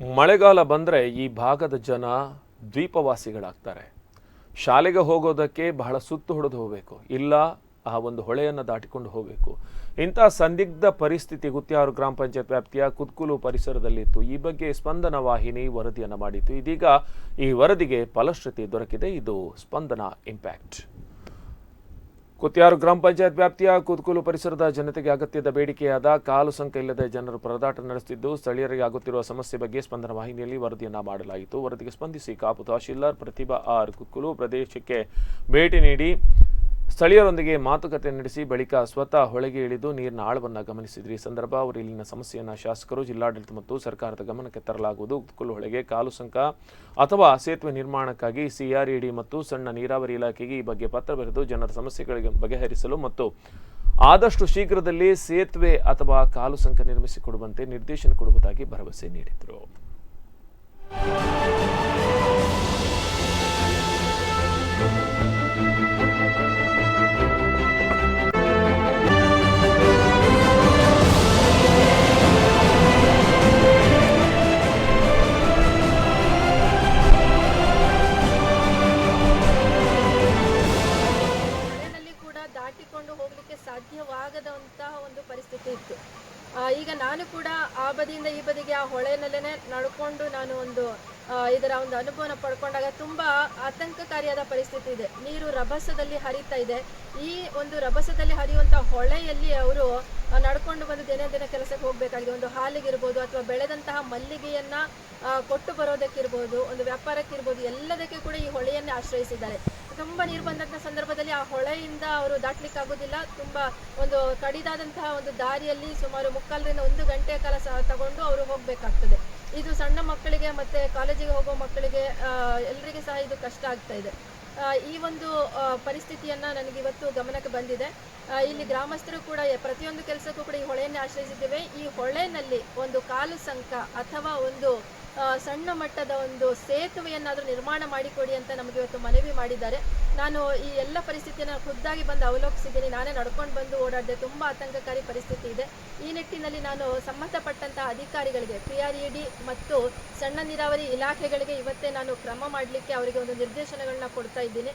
ಮಳೆಗಾಲ ಬಂದರೆ ಈ ಭಾಗದ ಜನ ದ್ವೀಪವಾಸಿಗಳಾಗ್ತಾರೆ. ಶಾಲೆಗೆ ಹೋಗೋದಕ್ಕೆ ಬಹಳ ಸುತ್ತು ಹೊಡೆದು ಹೋಗಬೇಕು. ಇಲ್ಲ, ಆ ಒಂದು ಹೊಳೆಯನ್ನು ದಾಟಿಕೊಂಡು ಹೋಗಬೇಕು. ಇಂಥ ಸಂದಿಗ್ಧ ಪರಿಸ್ಥಿತಿ ಗುತ್ಯಾರು ಗ್ರಾಮ ಪಂಚಾಯತ್ ವ್ಯಾಪ್ತಿಯ ಕುತ್ಕುಲು ಪರಿಸರದಲ್ಲಿತ್ತು. ಈ ಬಗ್ಗೆ ಸ್ಪಂದನ ವಾಹಿನಿ ವರದಿಯನ್ನು ಮಾಡಿತ್ತು. ಇದೀಗ ಈ ವರದಿಗೆ ಫಲಶ್ರುತಿ ದೊರಕಿದೆ. ಇದು ಸ್ಪಂದನ ಇಂಪ್ಯಾಕ್ಟ್ ಕುತ್ಯಾರು ಗ್ರಾಮ ಪಂಚಾಯತ್ ವ್ಯಾಪ್ತಿಯ ಕೂತ್ಕೂಲು ಪರಿಸರದ ಜನತೆಗೆ ಅಗತ್ಯದ ಬೇಡಿಕೆಯಾದ ಕಾಲು ಸಂಖ್ಯೆ ಇಲ್ಲದೆ ಜನರು ಪರದಾಟ ನಡೆಸುತ್ತಿದ್ದು, ಸ್ಥಳೀಯರಿಗೆ ಆಗುತ್ತಿರುವ ಸಮಸ್ಯೆ ಬಗ್ಗೆ ಸ್ಪಂದನ ವಾಹಿನಿಯಲ್ಲಿ ವರದಿಯನ್ನ ಮಾಡಲಾಯಿತು. ವರದಿಗೆ ಸ್ಪಂದಿಸಿ ಕಾಪು ತಹಶೀಲ್ದಾರ್ ಪ್ರತಿಭಾ ಆರ್ ಕುತ್ಕುಲು ಪ್ರದೇಶಕ್ಕೆ ಭೇಟಿ ನೀಡಿ ಸ್ಥಳೀಯರೊಂದಿಗೆ ಮಾತುಕತೆ ನಡೆಸಿ ಬಳಿಕ ಸ್ವತಃ ಹೊಳೆಗೆ ಇಳಿದು ನೀರಿನ ಆಳವನ್ನು ಗಮನಿಸಿದ್ರು. ಈ ಸಂದರ್ಭ ಅವರು ಇಲ್ಲಿನ ಸಮಸ್ಯೆಯನ್ನು ಶಾಸಕರು, ಜಿಲ್ಲಾಡಳಿತ ಮತ್ತು ಸರ್ಕಾರದ ಗಮನಕ್ಕೆ ತರಲಾಗುವುದು. ಕುಲ್ಲು ಹೊಳೆಗೆ ಕಾಲು ಸಂಕ ಅಥವಾ ಸೇತುವೆ ನಿರ್ಮಾಣಕ್ಕಾಗಿ ಸಿಆರ್ಇಡಿ ಮತ್ತು ಸಣ್ಣ ನೀರಾವರಿ ಇಲಾಖೆಗೆ ಈ ಬಗ್ಗೆ ಪತ್ರ ಬರೆದು ಜನರ ಸಮಸ್ಯೆಗಳಿಗೆ ಬಗೆಹರಿಸಲು ಮತ್ತು ಆದಷ್ಟು ಶೀಘ್ರದಲ್ಲಿ ಸೇತುವೆ ಅಥವಾ ಕಾಲು ಸಂಕ ನಿರ್ಮಿಸಿಕೊಡುವಂತೆ ನಿರ್ದೇಶನ ಕೊಡುವುದಾಗಿ ಭರವಸೆ ನೀಡಿದರು. ದಾಟಿಕೊಂಡು ಹೋಗಲಿಕ್ಕೆ ಸಾಧ್ಯವಾಗದಂತಹ ಒಂದು ಪರಿಸ್ಥಿತಿ ಇತ್ತು. ಈಗ ನಾನು ಕೂಡ ಆ ಬದಿಯಿಂದ ಈ ಬದಿಗೆ ಆ ಹೊಳೆನಲ್ಲೇ ನಡ್ಕೊಂಡು ನಾನು ಒಂದು ಇದರ ಒಂದು ಅನುಭವನ ಪಡ್ಕೊಂಡಾಗ ತುಂಬಾ ಆತಂಕಕಾರಿಯಾದ ಪರಿಸ್ಥಿತಿ ಇದೆ. ನೀರು ರಭಸದಲ್ಲಿ ಹರಿತಾ ಇದೆ. ಈ ಒಂದು ರಭಸದಲ್ಲಿ ಹರಿಯುವಂತ ಹೊಳೆಯಲ್ಲಿ ಅವರು ನಡ್ಕೊಂಡು ಬಂದು ದಿನ ದಿನ ಕೆಲಸಕ್ಕೆ ಹೋಗಬೇಕಾಗಿದೆ. ಒಂದು ಹಾಲಿಗಿರ್ಬೋದು ಅಥವಾ ಬೆಳೆದಂತಹ ಮಲ್ಲಿಗೆಯನ್ನ ಕೊಟ್ಟು ಬರೋದಕ್ಕಿರ್ಬೋದು, ಒಂದು ವ್ಯಾಪಾರಕ್ಕಿರ್ಬೋದು ಎಲ್ಲದಕ್ಕೆ ಕೂಡ ಈ ಹೊಳೆಯನ್ನೇ ಆಶ್ರಯಿಸಿದ್ದಾರೆ. ತುಂಬಾ ನೀರು ಬಂದಂತಹ ಸಂದರ್ಭದಲ್ಲಿ ಆ ಹೊಳೆಯಿಂದ ಅವರು ದಾಟ್ಲಿಕ್ಕೆ ಆಗೋದಿಲ್ಲ ತುಂಬಾ ಒಂದು ಕಡಿದಾದಂತಹ ಒಂದು ದಾರಿಯಲ್ಲಿ ಸುಮಾರು ಮುಕ್ಕಾಲರಿಂದ ಒಂದು ಗಂಟೆ ಕಾಲ ಸಹ ತಗೊಂಡು ಅವರು ಹೋಗ್ಬೇಕಾಗ್ತದೆ. ಇದು ಸಣ್ಣ ಮಕ್ಕಳಿಗೆ ಮತ್ತೆ ಕಾಲೇಜಿಗೆ ಹೋಗೋ ಮಕ್ಕಳಿಗೆ ಎಲ್ಲರಿಗೂ ಸಹ ಇದು ಕಷ್ಟ ಆಗ್ತಾ ಇದೆ. ಈ ಒಂದು ಪರಿಸ್ಥಿತಿಯನ್ನು ನನಗೆ ಇವತ್ತು ಗಮನಕ್ಕೆ ಬಂದಿದೆ. ಇಲ್ಲಿ ಗ್ರಾಮಸ್ಥರು ಕೂಡ ಪ್ರತಿಯೊಂದು ಕೆಲಸಕ್ಕೂ ಕೂಡ ಈ ಹೊಳೆಯನ್ನೇ ಆಶ್ರಯಿಸಿದ್ದೇವೆ. ಈ ಹೊಳೆನಲ್ಲಿ ಒಂದು ಕಾಲು ಸಂಕ ಅಥವಾ ಒಂದು ಸಣ್ಣ ಮಟ್ಟದ ಒಂದು ಸೇತುವೆಯನ್ನಾದರೂ ನಿರ್ಮಾಣ ಮಾಡಿಕೊಡಿ ಅಂತ ನಮಗೆ ಇವತ್ತು ಮನವಿ ಮಾಡಿದ್ದಾರೆ. ನಾನು ಈ ಎಲ್ಲ ಪರಿಸ್ಥಿತಿಯನ್ನು ಖುದ್ದಾಗಿ ಬಂದು ಅವಲೋಕಿಸಿದ್ದೀನಿ. ನಾನೇ ನಡ್ಕೊಂಡು ಬಂದು ಓಡಾಡಿದೆ ತುಂಬ ಆತಂಕಕಾರಿ ಪರಿಸ್ಥಿತಿ ಇದೆ. ಈ ನಿಟ್ಟಿನಲ್ಲಿ ನಾನು ಸಂಬಂಧಪಟ್ಟಂತಹ ಅಧಿಕಾರಿಗಳಿಗೆ ಪಿ ಆರ್ ಇ ಡಿ ಮತ್ತು ಸಣ್ಣ ನೀರಾವರಿ ಇಲಾಖೆಗಳಿಗೆ ಇವತ್ತೇ ನಾನು ಕ್ರಮ ಮಾಡಲಿಕ್ಕೆ ಅವರಿಗೆ ಒಂದು ನಿರ್ದೇಶನಗಳನ್ನ ಕೊಡ್ತಾ ಇದ್ದೀನಿ.